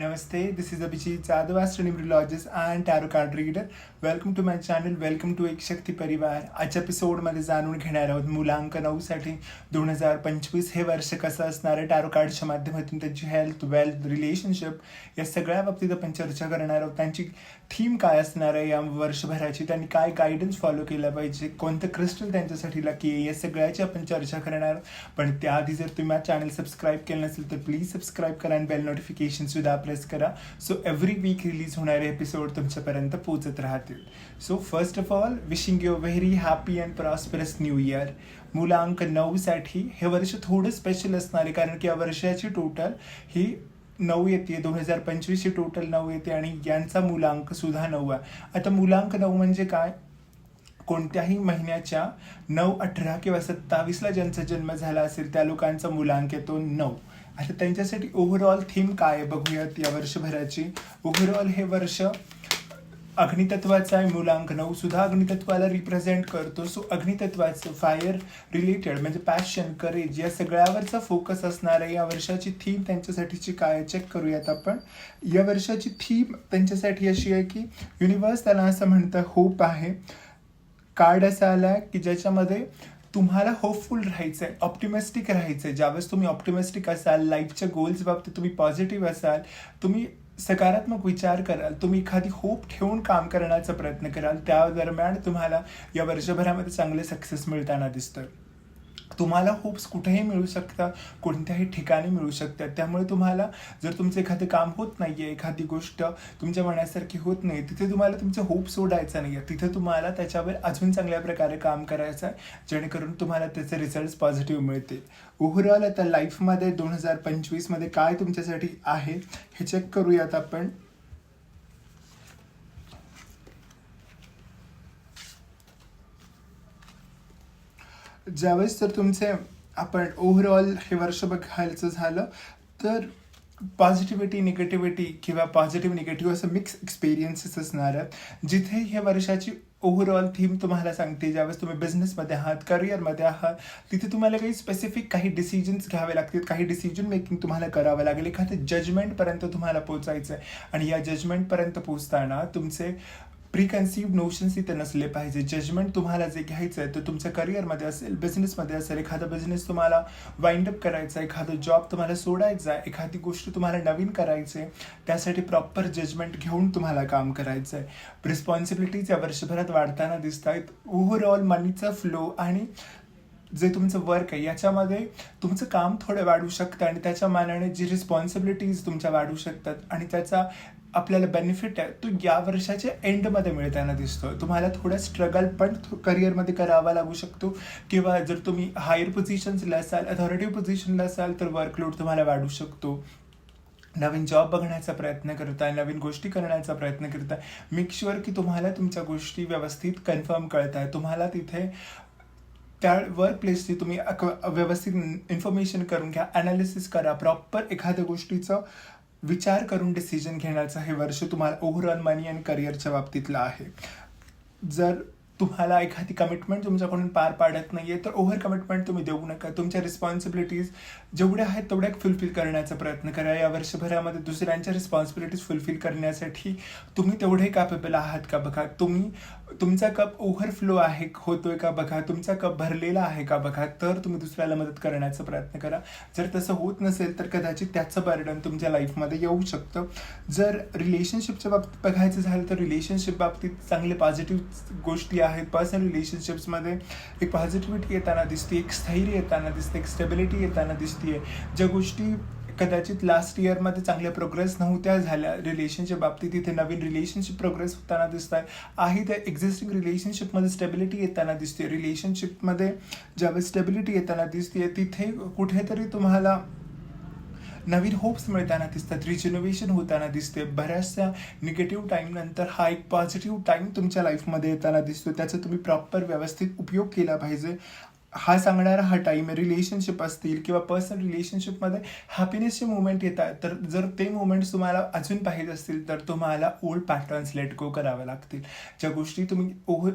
Namaste. This is Abhijit Jadhav, astronumerologist and tarot card reader. Welcome to my channel welcome to एक शक्ती परिवार आजच्या एपिसोडमध्ये जाणून घेणार आहोत मुलांक नऊसाठी दोन हजार पंचवीस हे वर्ष कसं असणार आहे टॅरो कार्डच्या माध्यमातून त्यांची हेल्थ वेल्थ रिलेशनशिप या सगळ्या बाबतीत आपण चर्चा करणार आहोत त्यांची थीम काय असणार आहे या वर्षभराची त्यांनी काय गायडन्स फॉलो केला पाहिजे कोणतं क्रिस्टल त्यांच्यासाठी लकी आहे या सगळ्याची आपण चर्चा करणार आहोत पण त्याआधी जर तुम्ही चॅनल सबस्क्राईब केलं नसेल तर प्लीज सबस्क्राईब करा आणि बेल नोटिफिकेशन सुद्धा प्रेस करा. सो एव्हरी वीक रिलीज होणारे एपिसोड तुमच्यापर्यंत पोचत राहतील. So first of all wishing you very happy and prosperous new year मुलांक नऊसाठी हे वर्ष थोडं स्पेशल असणार आहे कारण की या वर्षाची टोटल ही नऊ येते दोन हजार पंचवीसची टोटल नऊ येते आणि यांचा मुलांक सुद्धा नऊ आहे. आता मुलांक नऊ म्हणजे काय? कोणत्याही महिन्याच्या नऊ अठरा किंवा सत्तावीसला ज्यांचा जन्म झाला असेल त्या लोकांचा मुलांक येतो नऊ. आता त्यांच्यासाठी ओव्हरऑल थीम काय आहे बघूयात या वर्षभराची. ओव्हरऑल हे वर्ष अग्नितत्वाचा आहे. मुलांक नऊ सुद्धा अग्नितत्वाला रिप्रेझेंट करतो. सो अग्नितत्वाचं फायर रिलेटेड म्हणजे पॅशन करेज या सगळ्यावरचा फोकस असणार आहे. या वर्षाची थीम त्यांच्यासाठीची काय चेक करूयात आपण. या वर्षाची थीम त्यांच्यासाठी अशी आहे की युनिवर्स त्याला असं म्हणतं होप आहे. कार्ड असा आला की ज्याच्यामध्ये तुम्हाला होपफुल राहायचं आहे ऑप्टिमिस्टिक राहायचं आहे ज्यावेळेस तुम्ही ऑप्टिमिस्टिक असाल लाईफच्या गोल्स बाबतीत तुम्ही पॉझिटिव्ह असाल तुम्ही सकारात्मक विचार कराल तुम्ही एखादी होप ठेवून काम करण्याचा प्रयत्न कराल त्या दरम्यान तुम्हाला या वर्षभरामध्ये चांगले सक्सेस मिळताना दिसतं तुम्हाला होप्स कुठेही मिळू शकतात कोणत्याही ठिकाणी मिळू शकतात त्यामुळे तुम्हाला जर तुमचं एखादं काम होत नाही आहे एखादी गोष्ट तुमच्या मनासारखी होत नाही तिथे तुम्हाला तुमचे होप सोडायचा नाही आहे तिथे तुम्हाला त्याच्यावर अजून चांगल्या प्रकारे काम करायचं आहे जेणेकरून तुम्हाला त्याचे रिझल्ट पॉझिटिव्ह मिळतील. ओव्हरऑल आता लाईफमध्ये दोन हजार पंचवीसमध्ये काय तुमच्यासाठी आहे हे चेक करूयात आपण. ज्यावेळेस तर तुमचे आपण ओव्हरऑल हे वर्ष बघायचं झालं तर पॉझिटिव्हिटी निगेटिव्हिटी किंवा पॉझिटिव्ह निगेटिव्ह असं मिक्स एक्सपिरियन्सेस असणार आहेत. जिथे ह्या वर्षाची ओव्हरऑल थीम तुम्हाला सांगते ज्यावेळेस तुम्ही बिझनेसमध्ये आहात करिअरमध्ये आहात तिथे तुम्हाला काही स्पेसिफिक काही डिसिजन्स घ्यावे लागतील. काही डिसिजन मेकिंग तुम्हाला करावं लागेल. एखाद्या जजमेंटपर्यंत तुम्हाला पोचायचं आहे आणि या जजमेंटपर्यंत पोचताना तुमचे प्रिकन्सिव्ह नोशन्स इथे नसले पाहिजे. जजमेंट तुम्हाला जे घ्यायचं आहे ते तुमच्या करिअरमध्ये असेल बिझनेसमध्ये असेल एखादा बिझनेस तुम्हाला वाइंड अप करायचा आहे एखादा जॉब तुम्हाला सोडायचा आहे एखादी गोष्ट तुम्हाला नवीन करायची आहे त्यासाठी प्रॉपर जजमेंट घेऊन तुम्हाला काम करायचं आहे रिस्पॉन्सिबिलिटीज या वर्षभरात वाढताना दिसत आहेत ओव्हरऑल मनीचा फ्लो आणि जे तुमचं वर्क आहे याच्यामध्ये तुमचं काम थोडं वाढू शकतं आणि त्याच्या मानाने जी रिस्पॉन्सिबिलिटीज तुमच्या वाढू शकतात आणि त्याचा आपल्याला बेनिफिट आहे तो या वर्षाच्या एंडमध्ये मिळताना दिसतो तुम्हाला थोडं स्ट्रगल पण करिअरमध्ये करावा लागू शकतो. किंवा जर तुम्ही हायर पोझिशन्सला असाल अथॉरिटिव्ह पोझिशनला असाल तर वर्कलोड तुम्हाला वाढू शकतो. नवीन जॉब बघण्याचा प्रयत्न करताय नवीन गोष्टी करण्याचा प्रयत्न करताय मेक शुअर की तुम्हाला तुमच्या गोष्टी व्यवस्थित कन्फर्म कळत आहे तुम्हाला तिथे त्या वर्क प्लेसची तुम्ही व्यवस्थित इन्फॉर्मेशन करून घ्या अनालिसिस करा प्रॉपर एखाद्या गोष्टीचं विचार करून डिसिजन घेण्याचं हे वर्ष तुम्हाला ओव्हरऑल मनी आणि करिअरच्या बाबतीतलं आहे. जर तुम्हाला एखादी कमिटमेंट तुमच्याकडून पार पाडत नाहीये तर ओव्हर कमिटमेंट तुम्ही देऊ नका. तुमच्या रिस्पॉन्सिबिलिटीज जेवढ्या आहेत तेवढ्या फुलफिल करण्याचा प्रयत्न करा. या वर्षभरामध्ये दुसऱ्यांच्या रिस्पॉन्सिबिलिटीज फुलफिल करण्यासाठी तुम्ही तेवढे कॅपेबल आहात का बघा? तुम्ही तुमचा कप ओव्हरफ्लो आहे होतोय का बघा? तुमचा कप भरलेला आहे का बघा? तर तुम्ही दुसऱ्याला मदत करण्याचा प्रयत्न करा. जर तसं होत नसेल तर कदाचित त्याचं बर्डन तुमच्या लाईफमध्ये येऊ शकतं. जर रिलेशनशिपच्या बाबतीत बघायचं झालं तर रिलेशनशिप बाबतीत चांगले पॉझिटिव्ह गोष्टी आहेत. पर्सनल रिलेशनशिप्समध्ये एक पॉझिटिव्हिटी येताना दिसते एक स्थैर्य येताना दिसते एक स्टेबिलिटी येताना दिसते ज्या गोष्टी कदाचित लास्ट इयरमध्ये चांगल्या प्रोग्रेस नव्हत्या झाल्या रिलेशनशिप बाबतीत तिथे नवीन रिलेशनशिप प्रोग्रेस होताना दिसत आहे आहे त्या एक्झिस्टिंग रिलेशनशिपमध्ये स्टेबिलिटी येताना दिसते रिलेशनशिपमध्ये ज्यावेळेस स्टेबिलिटी येताना दिसते तिथे कुठेतरी तुम्हाला नवीन होप्स मिळताना दिसतात. रिजनोव्हेशन होताना दिसते बऱ्याचशा निगेटिव्ह टाईम नंतर हा एक पॉझिटिव्ह टाईम तुमच्या लाईफमध्ये येताना दिसतो त्याचा तुम्ही प्रॉपर व्यवस्थित उपयोग केला पाहिजे. हा सांगणारा हा टाईम रिलेशनशिप असतील किंवा पर्सनल रिलेशनशिपमध्ये हॅपीनेसचे मुवमेंट येतात. तर जर ते मुवमेंट्स तुम्हाला अजून पाहिजे असतील तर तुम्हाला ओल्ड पॅटर्न्स लेट गो करावे लागतील. ज्या गोष्टी तुम्ही ओव्हर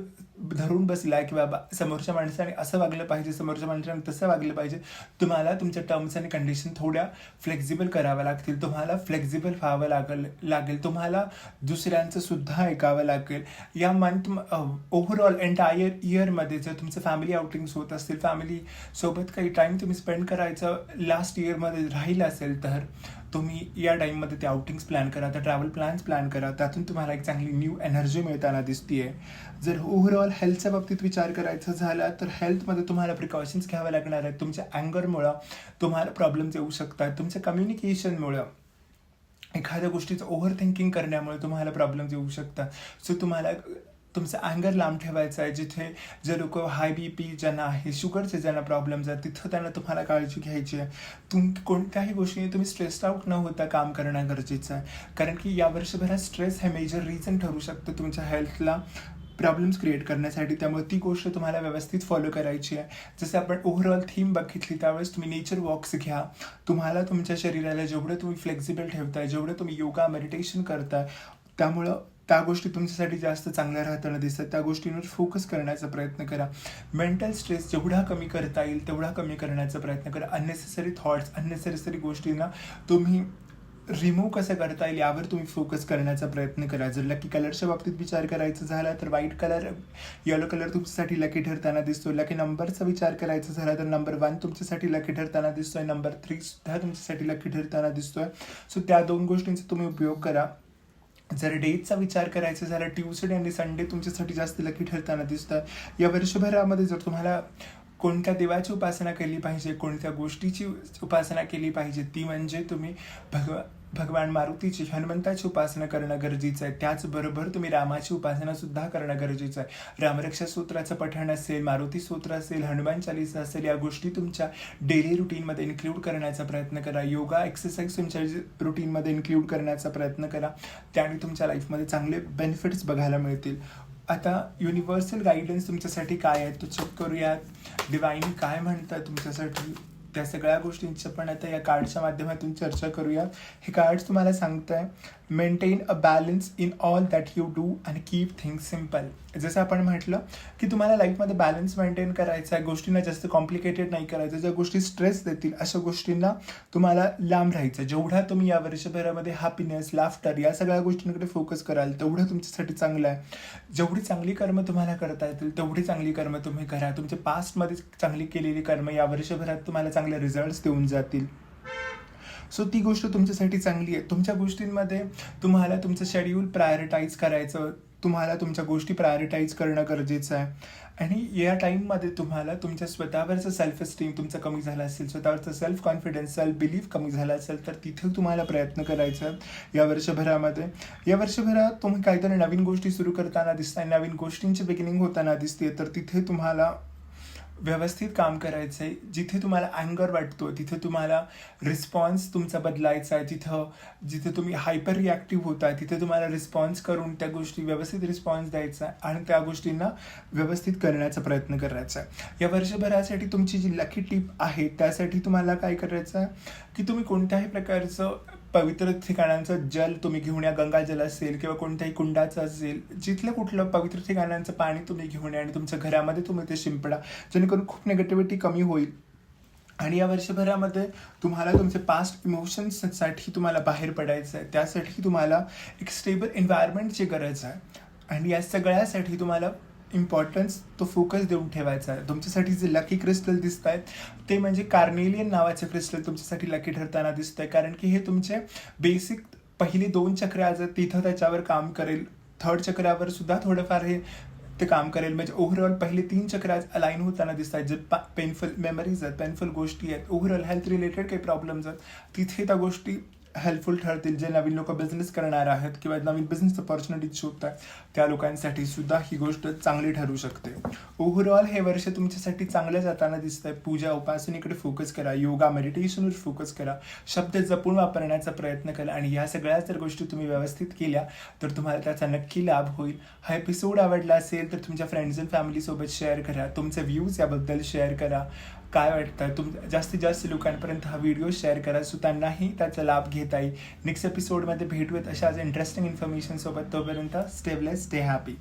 धरून बसला की बाबा समोरच्या माणसाने असं वागलं पाहिजे समोरच्या माणसाने तसं वागलं पाहिजे तुम्हाला तुमच्या टर्म्स आणि कंडिशन थोड्या फ्लेक्झिबल कराव्या लागतील. तुम्हाला फ्लेक्झिबल व्हावं लागेल लागेल. तुम्हाला दुसऱ्यांचं सुद्धा ऐकावं लागेल. या मंथ ओव्हरऑल एंटायर इयरमध्ये जर तुमचं फॅमिली आउटिंग्स होत असतील फॅमिली सोबत काही टाईम तुम्ही स्पेंड करायचं लास्ट इयरमध्ये राहिलं असेल तर तुम्ही या टाईममध्ये ते आउटिंग्स प्लॅन करा त्या ट्रॅव्हल प्लॅन्स प्लॅन करा त्यातून तुम्हाला एक चांगली न्यू एनर्जी मिळताना दिसतीये. जर ओव्हरऑल हेल्थच्या बाबतीत विचार करायचा झाला तर हेल्थमध्ये तुम्हाला प्रिकॉशन्स घ्याव्या लागणार आहेत. तुमच्या अँगरमुळं तुम्हाला प्रॉब्लेम्स येऊ शकतात. तुमच्या कम्युनिकेशनमुळं एखाद्या गोष्टीचं ओव्हर थिंकिंग करण्यामुळे तुम्हाला प्रॉब्लेम्स येऊ शकतात. सो तुम्हाला तुमचं अँगर लांब ठेवायचं आहे जिथे जे लोक हाय बी पी ज्यांना आहे शुगरचे ज्यांना प्रॉब्लेम्स आहेत तिथं त्यांना तुम्हाला काळजी घ्यायची आहे. तुम कोणत्याही गोष्टीने तुम्ही स्ट्रेस्ड आउट न होता काम करणं गरजेचं आहे. कारण की या वर्षभरात स्ट्रेस हे मेजर रिझन ठरू शकतं तुमच्या हेल्थला प्रॉब्लेम्स क्रिएट करण्यासाठी. त्यामुळे ती गोष्ट तुम्हाला व्यवस्थित फॉलो करायची आहे. जसं आपण ओव्हरऑल थीम बघितली त्यावेळेस तुम्ही नेचर वॉक्स घ्या. तुम्हाला तुमच्या शरीराला जेवढं तुम्ही फ्लेक्झिबल ठेवताय जेवढं तुम्ही योगा मेडिटेशन करताय त्यामुळं त्या गोष्टी तुमच्यासाठी जास्त चांगल्या राहताना दिसतात. त्या गोष्टींवर फोकस करण्याचा प्रयत्न करा. मेंटल स्ट्रेस जेवढा कमी करता येईल तेवढा कमी करण्याचा प्रयत्न करा. अननेसेसरी थॉट्स अननेसेसरी गोष्टींना तुम्ही रिमूव्ह कसं करता येईल यावर तुम्ही फोकस करण्याचा प्रयत्न करा. जर लकी कलरच्या बाबतीत विचार करायचा झाला तर व्हाईट कलर येलो कलर तुमच्यासाठी लकी ठरताना दिसतो. लकी नंबरचा विचार करायचा झाला तर नंबर वन तुमच्यासाठी लकी ठरताना दिसतोय. नंबर थ्री सुद्धा तुमच्यासाठी लकी ठरताना दिसतोय. सो त्या दोन गोष्टींचा तुम्ही उपयोग करा. जर डेजचा विचार करायचा झाला ट्यूसडे आणि संडे तुमच्यासाठी जास्त लकी ठरताना दिसतं या वर्षभरामध्ये जर तुम्हाला कोणत्या देवाची उपासना केली पाहिजे कोणत्या गोष्टीची उपासना केली पाहिजे ती म्हणजे तुम्ही भगवा भगवान मारुतीची हनुमंताची उपासना करणं गरजेचं आहे. त्याचबरोबर तुम्ही रामाची उपासना सुद्धा करणं गरजेचं आहे. रामरक्षा सूत्राचं पठण असेल मारुती सूत्र असेल हनुमान चालीसा असेल या गोष्टी तुमच्या डेली रुटीनमध्ये इन्क्लूड करण्याचा प्रयत्न करा. योगा एक्सरसाइज तुमच्या रुटीनमध्ये इन्क्लूड करण्याचा प्रयत्न करा. त्याने तुमच्या लाईफमध्ये चांगले बेनिफिट्स बघायला मिळतील. आता युनिव्हर्सल गायडन्स तुमच्यासाठी काय आहे तो चेक करूयात. डिवाईन काय म्हणतात तुमच्यासाठी? त्या सगळ्या गोष्टींचं पण आता या कार्डच्या माध्यमातून चर्चा करूया हे कार्ड तुम्हाला सांगताय maintain a balance in all that you do and keep things simple जसं आपण म्हटलं की तुम्हाला लाईफमध्ये बॅलन्स मेंटेन करायचा आहे गोष्टींना जास्त कॉम्प्लिकेटेड नाही करायचं. ज्या गोष्टी स्ट्रेस देतील अशा गोष्टींना तुम्हाला लांब राहायचं जेवढा तुम्ही या वर्षभरामध्ये हॅपीनेस लाफ्टर या सगळ्या गोष्टींकडे फोकस कराल तेवढं तुमच्यासाठी चांगलं आहे. जेवढी चांगली कर्म तुम्हाला करता येतील तेवढी चांगली कर्म तुम्ही करा. तुमच्या पास्टमध्ये चांगली केलेली कर्म या वर्षभरात तुम्हाला चांगले रिझल्ट्स देऊन जातील. सो ती गोष्ट तुमच्यासाठी चांगली आहे. तुमच्या गोष्टींमध्ये तुम्हाला तुमचं शेड्यूल प्रायोरिटाईज करायचं तुम्हाला तुमच्या गोष्टी प्रायोरिटाईज करणं गरजेचं आहे. आणि या टाईममध्ये तुम्हाला तुमच्या स्वतःवरचं सेल्फ एस्टीम तुमचं कमी झालं असेल स्वतःवरचं सेल्फ कॉन्फिडन्स सेल्फ बिलीफ कमी झाला असेल तर तिथे तुम्हाला प्रयत्न करायचा या वर्षभरामध्ये. या वर्षभरात तुम्ही काहीतरी नवीन गोष्टी सुरू करताना दिसताय नवीन गोष्टींची बिगिनिंग होताना दिसते तर तिथे तुम्हाला व्यवस्थित काम करायचं आहे जिथे तुम्हाला अँगर वाटतो तिथे तुम्हाला रिस्पॉन्स तुमचा बदलायचा आहे तिथं जिथे तुम्ही हायपर रिॲक्टिव्ह होता तिथे तुम्हाला रिस्पॉन्स करून त्या गोष्टी व्यवस्थित रिस्पॉन्स द्यायचा आहे आणि त्या गोष्टींना व्यवस्थित करण्याचा प्रयत्न करायचा आहे या वर्षभरासाठी तुमची जी लकी टीप आहे त्यासाठी तुम्हाला काय करायचं आहे की तुम्ही कोणत्याही प्रकारचं पवित्र ठिकाणांचं जल तुम्ही घेऊन या. गंगाजल असेल किंवा कोणत्याही कुंडाचं असेल जिथलं कुठलं पवित्र ठिकाणांचं पाणी तुम्ही घेऊन या आणि तुमच्या घरामध्ये तुम्ही ते शिंपडा. जेणेकरून खूप निगेटिव्हिटी कमी होईल. आणि या वर्षभरामध्ये तुम्हाला तुमचे पास्ट इमोशन्ससाठी तुम्हाला बाहेर पडायचं आहे त्यासाठी तुम्हाला एक स्टेबल एन्व्हायरमेंटची गरज आहे. आणि या सगळ्यासाठी तुम्हाला इम्पॉर्टन्स तो फोकस देऊन ठेवायचा आहे. तुमच्यासाठी जे लकी क्रिस्टल दिसत आहेत ते म्हणजे कार्नेलियन नावाचे क्रिस्टल तुमच्यासाठी लकी ठरताना दिसत आहे कारण की हे तुमचे बेसिक पहिली दोन चक्र आज तिथं त्याच्यावर काम करेल. थर्ड चक्रावर सुद्धा थोडंफार हे ते काम करेल. म्हणजे ओव्हरऑल पहिले तीन चक्र आज अलाईन होताना दिसत आहेत जे पेनफुल मेमरीज आहेत पेनफुल गोष्टी आहेत ओव्हरऑल हेल्थ रिलेटेड काही प्रॉब्लेम्स आहेत तिथे त्या गोष्टी हेल्पफुल ठरतील जे नवीन लोक बिझनेस करणार आहेत किंवा नवीन बिझनेस अपॉर्च्युनिटीज शोधत आहेत त्या लोकांसाठी सुद्धा ही गोष्ट चांगली ठरू शकते. ओव्हरऑल हे वर्ष तुमच्यासाठी चांगलं जाताना दिसतंय. पूजा उपासनेकडे फोकस करा. योगा मेडिटेशनवर फोकस करा. शब्द जपून वापरण्याचा प्रयत्न करा आणि या सगळ्या जर गोष्टी तुम्ही व्यवस्थित केल्या तर तुम्हाला त्याचा नक्की लाभ होईल. हा एपिसोड आवडला असेल तर तुमच्या फ्रेंड्स अँड फॅमिलीसोबत शेअर करा. तुमचे व्ह्यूज याबद्दल शेअर करा. काय वाटतं? तुम जास्तीत जास्त लोकांपर्यंत हा व्हिडिओ शेअर करा सो त्यांनाही त्याचा लाभ घेता येईल नेक्स्ट एपिसोडमध्ये भेटूयात अशाच इंटरेस्टिंग इन्फॉर्मेशनसोबत तोपर्यंत स्टेबलेस स्टे हॅपी